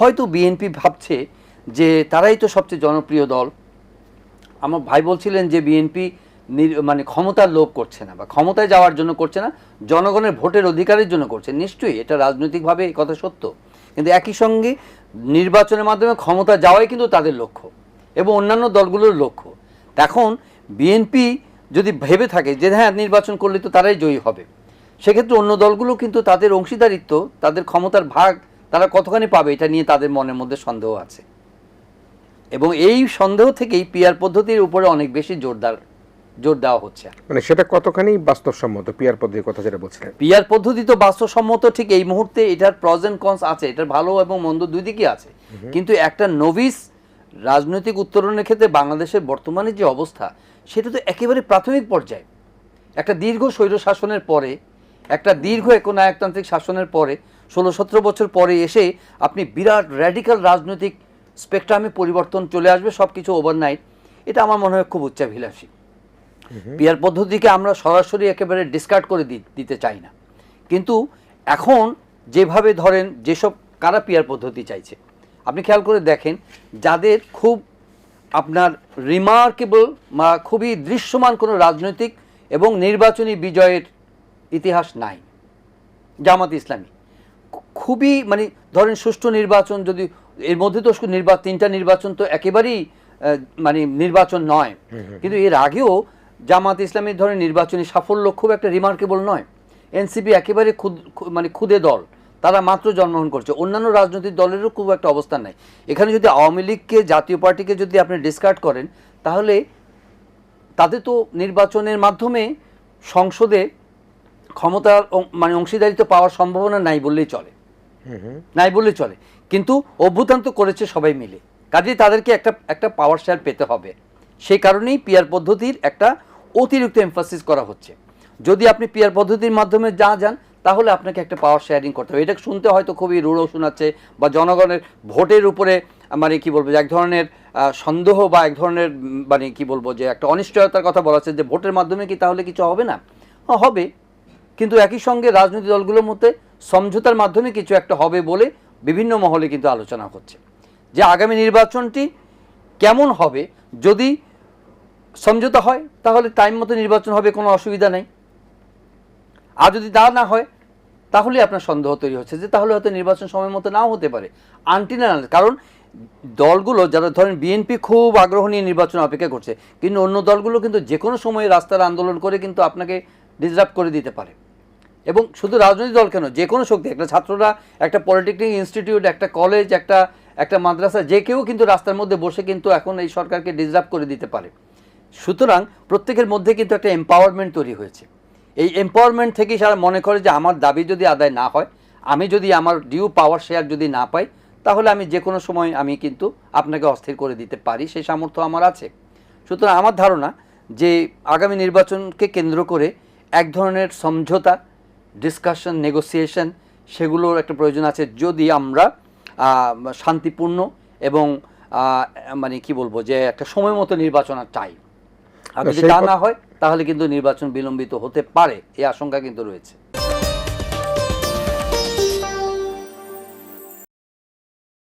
হয়তো বিএনপি ভাবছে যে তারাই তো সবচেয়ে জনপ্রিয় দল। আমার ভাই বলছিলেন যে বিএনপি মানে ক্ষমতার লোভ করছে না বা ক্ষমতায় যাওয়ার জন্য করছে না, জনগণের ভোটের অধিকারের জন্য করছে। নিশ্চয়ই এটা রাজনৈতিকভাবে এই কথা সত্য। কিন্তু একই সঙ্গে নির্বাচনের মাধ্যমে ক্ষমতা যাওয়াই কিন্তু তাদের লক্ষ্য এবং অন্যান্য দলগুলোর লক্ষ্য। এখন বিএনপি যদি ভেবে থাকে যে হ্যাঁ নির্বাচন করলে তো তারাই জয়ী হবে, সেক্ষেত্রে অন্য দলগুলো কিন্তু তাদের অংশীদারিত্ব, তাদের ক্ষমতার ভাগ তারা কতখানি পাবে এটা নিয়ে তাদের মনের মধ্যে সন্দেহ আছে। এবং এই সন্দেহ থেকেই পিয়ার পদ্ধতির উপরে অনেক বেশি জোরদার জোর দেওয়া হচ্ছে। মানে সেটা কতখানি বাস্তবসম্মত পিয়ার পদ্ধতির কথা যেটা বলছিলেন? পিয়ার পদ্ধতি তো বাস্তবসম্মত ঠিক এই মুহূর্তে এটার প্রজ এন্ড কনস আছে এটার ভালো এবং মন্দ দুই দিকই আছে। কিন্তু একটা নভিস রাজনৈতিক উত্তরণের ক্ষেত্রে বাংলাদেশের বর্তমানে যে অবস্থা সেটা তো একেবারে প্রাথমিক পর্যায়ে। একটা দীর্ঘ স্বৈর শাসনের পরে একটা দীর্ঘ একনায়কতান্ত্রিক শাসনের পরে ষোলো সতেরো বছর পরে এসে আপনি বিরাট র্যাডিক্যাল রাজনৈতিক স্পেকট্রামে পরিবর্তন চলে আসবে সব কিছু ওভারনাইট এটা আমার মনে হয় খুব উচ্চাভিলাষী। পিয়ার পদ্ধতিকে আমরা সরাসরি একেবারে ডিসকার্ড করে দি- দিতে চাই না। কিন্তু এখন যেভাবে ধরেন যেসব কারা পিয়ার পদ্ধতি চাইছে আপনি খেয়াল করে দেখেন যাদের খুব আপনার রিমার্কেবল বা খুবই দৃশ্যমান কোনো রাজনৈতিক এবং নির্বাচনী বিজয়ের ইতিহাস নাই। জামাত ইসলামী। খুবই মানে ধরেন সুষ্ঠু নির্বাচন যদি এর মধ্যে তো নির্বাচন তিনটা নির্বাচন তো একেবারেই মানে নির্বাচন নয়। কিন্তু এর আগেও জামাত ইসলামী ধরেন নির্বাচনী সাফল্য খুব একটা রিমার্কেবল নয়। এনসিপি একেবারে খুদ মানে খুদে দল। তারা মাত্র জন্মগ্রহণ করছে। অন্যান্য রাজনৈতিক দলেরও খুব একটা অবস্থান নাই। এখানে যদি আওয়ামী লীগকে জাতীয় পার্টিকে যদি আপনি ডিসকার্ড করেন তাহলে তাদের তো নির্বাচনের মাধ্যমে সংসদে ক্ষমতার মানে অংশীদারিত্ব পাওয়ার সম্ভাবনা নাই বললেই চলে। নাই বললেই চলে। কিন্তু অভ্যুত্থান তো করেছে সবাই মিলে। কাজেই তাদেরকে একটা একটা পাওয়ার শেয়ার পেতে হবে। সেই কারণেই পিয়ার পদ্ধতির একটা অতিরিক্ত এমফাসিস করা হচ্ছে। যদি আপনি পিয়ার পদ্ধতির মাধ্যমে যা যান তাহলে আপনাকে একটা পাওয়ার শেয়ারিং করতে হবে। এটা শুনতে হয়তো খুবই রূঢ় শোনাচ্ছে বা জনগণের ভোটের উপরে মানে কি বলব যে এক ধরনের সন্দেহ বা এক ধরনের মানে কি বলব যে একটা অনিশ্চয়তার কথা বলা হচ্ছে যে ভোটের মাধ্যমে কি তাহলে কিছু হবে না? হ্যাঁ, হবে। কিন্তু একই সঙ্গে রাজনৈতিক দলগুলোর মধ্যে সমঝোতার মাধ্যমে কিছু একটা হবে বলে বিভিন্ন মহলে কিন্তু আলোচনা হচ্ছে। যে আগামী নির্বাচনটি কেমন হবে, যদি সমঝোতা হয়, তাহলে টাইম মতো নির্বাচন হবে, কোনো অসুবিধা নেই। আর যদি তা না হয়, তাহলে আপনার সন্দেহ তৈরি হচ্ছে যে তাহলে হয়তো নির্বাচন সময় মতো নাও হতে পারে। আনটিনা কারণ দলগুলো, যারা ধরেন বিএনপি খুব আগ্রহ নিয়ে নির্বাচন অপেক্ষা করছে, কিন্তু অন্য দলগুলো কিন্তু যে কোনো সময়ে রাস্তার আন্দোলন করে কিন্তু আপনাকে ডিসরাপ্ট করে দিতে পারে। এবং শুধু রাজনৈতিক দল কেন, যে কোনো শক্তি, একটা ছাত্ররা, একটা পলিটেকনিক ইনস্টিটিউট, একটা কলেজ, একটা একটা মাদ্রাসা, যে কেউ কিন্তু রাস্তার মধ্যে বসে কিন্তু এখন এই সরকারকে ডিসরাপ্ট করে দিতে পারে। সুতরাং প্রত্যেকের মধ্যে কিন্তু একটা এম্পাওয়ারমেন্ট তৈরি হয়েছে। এই এম্পাওয়ারমেন্ট থেকেই সারা মনে করে যে আমার দাবি যদি আদায় না হয়, আমি যদি আমার ডিউ পাওয়ার শেয়ার যদি না পাই, তাহলে আমি যে কোনো সময় আমি কিন্তু আপনাকে অস্থির করে দিতে পারি, সেই সামর্থ্য আমার আছে। সুতরাং আমার ধারণা যে আগামী নির্বাচনকে কেন্দ্র করে এক ধরনের সমঝোতা ডিসকাশন নেগোসিয়েশন সেগুলোর একটা প্রয়োজন আছে যদি আমরা শান্তিপূর্ণ এবং মানে কি বলব যে একটা সময় মতো নির্বাচন চাই। আর যদি তা না হয় তাহলে কিন্তু নির্বাচন বিলম্বিত হতে পারে এই আশঙ্কা কিন্তু রয়েছে।